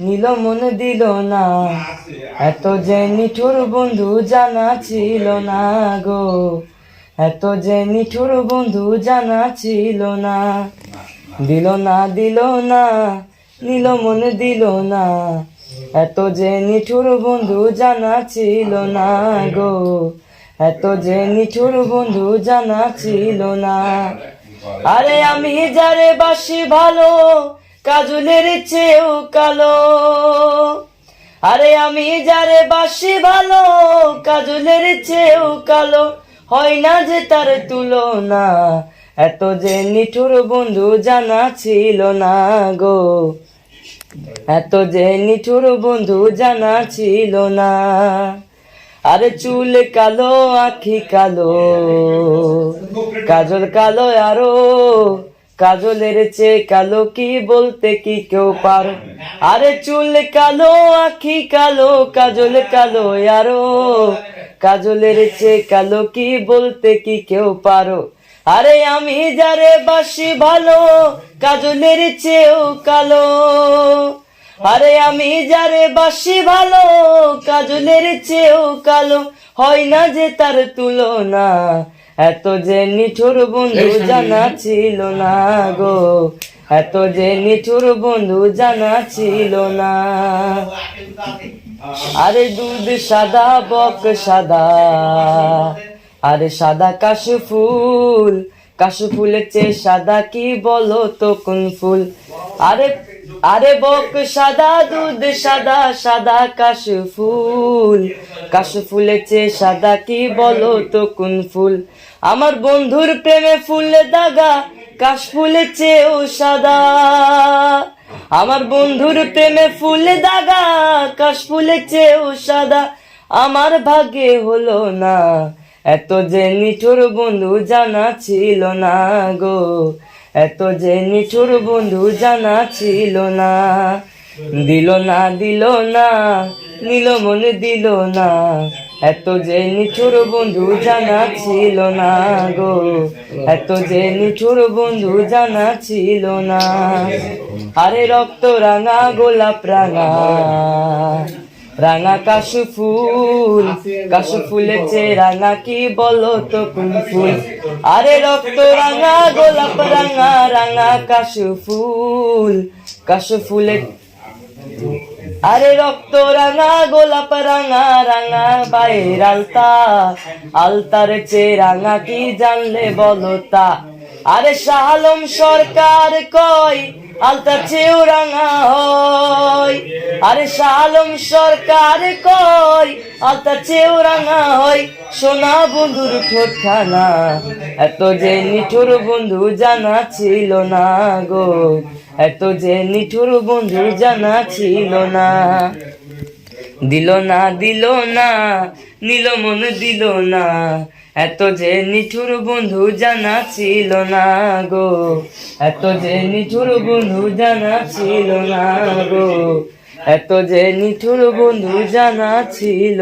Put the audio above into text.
নিল মনে দিল না। এত যে নিঠুর বন্ধু জানা ছিল না গো। এত যে নিঠুর বন্ধু জানা ছিল না। দিল না দিল না, নিল মনে দিল না। এত যে নিঠুর বন্ধু জানা ছিল না গো। এত যে নিঠুর বন্ধু জানা ছিল না। আরে আমি যারে বাসি ভালো কাজলের চেয়েও কালো। আরে আমি যারে বাসি ভালো, কাজলের চেয়েও কালো। হয় না যে তার তুলনা, এত যে নিঠুর বন্ধু জানা ছিল না গো। এত যে নিঠুর বন্ধু জানা ছিল না। আরে চুল কালো, আখি কালো, কাজল কালো আরও। কাজলের চেয়ে কালো কি বলতে কি কেউ পারো? আরে চুল কালো, আখি কালো, কাজল কালো, আরও। কাজলের চেয়ে কালো কি বলতে কি কেউ পারো? আরে আমি যারে বাসি ভালো, কাজলের চেয়েও কালো। আরে আমি যারে বাসি ভালো, কাজলের চেয়েও কালো। হয় না যে তার তুলনা এত যে নিঠুর বন্ধু জানা ছিল না গো। এত যে নিঠুর বন্ধু জানা ছিল না। আরে দুধ সাদা বক সাদা। আরে সাদা কাশু ফুল। কাশু ফুলের চেয়ে সাদা কি বলো তো কোন ফুল? আরে আরে বক সাদা দুধ, সাদা সাদা কাশ ফুল। কাশু চেয়ে সাদা কি বলো তো কোন ফুল? আমার বন্ধুর প্রেমে ফুল দাগা, কাশ ফুলের চেয়েও সাদা। আমার বন্ধুর প্রেমে ফুল দাগা, কাশ ফুলের চেয়েও সাদা। আমার ভাগ্যে হলো না, এত যে নিঠুর বন্ধু জানা ছিল না গো। এত যে নিঠুর বন্ধু জানা ছিল না। দিল না দিল না, নিল মনে দিল না। এত যে নিঠুর বন্ধু জানা ছিল না গো। এত যে নিঠুর বন্ধু জানা ছিল না। আরে রক্ত রাঙা, গোলাপ রাঙা। রাঙা কাশু ফুল, কাশু ফুলের চেয়ে রাঙা কি বলো তো কোন ফুল? আরে রক্ত রাঙা, গোলাপ রাঙা রাঙা কাশু ফুল, কাশু ফুলের আরে রক্ত রাঙা, গোলাপ রাঙা রাঙা বাইর আলতা, আলতার চেয়ে রাঙা কি জানলে বলো তা? আরে শাহালম সরকার কয়, আলতার চেয়েও রাঙা হয়। আরে শাহালম সরকার কয় আলতার চেয়েও রাঙা হয় সোনা বন্ধুর ঠোঁটখানা। এত যে নিঠুর বন্ধু জানা ছিল না গো। এত যে নিঠুর বন্ধু জানা ছিল না। দিল না দিল না নিল মন দিল না। এত যে নিঠুর বন্ধু জানা ছিল না গো। এত যে নিঠুর বন্ধু জানা ছিল না গো। এত যে নিঠুর বন্ধু জানা ছিল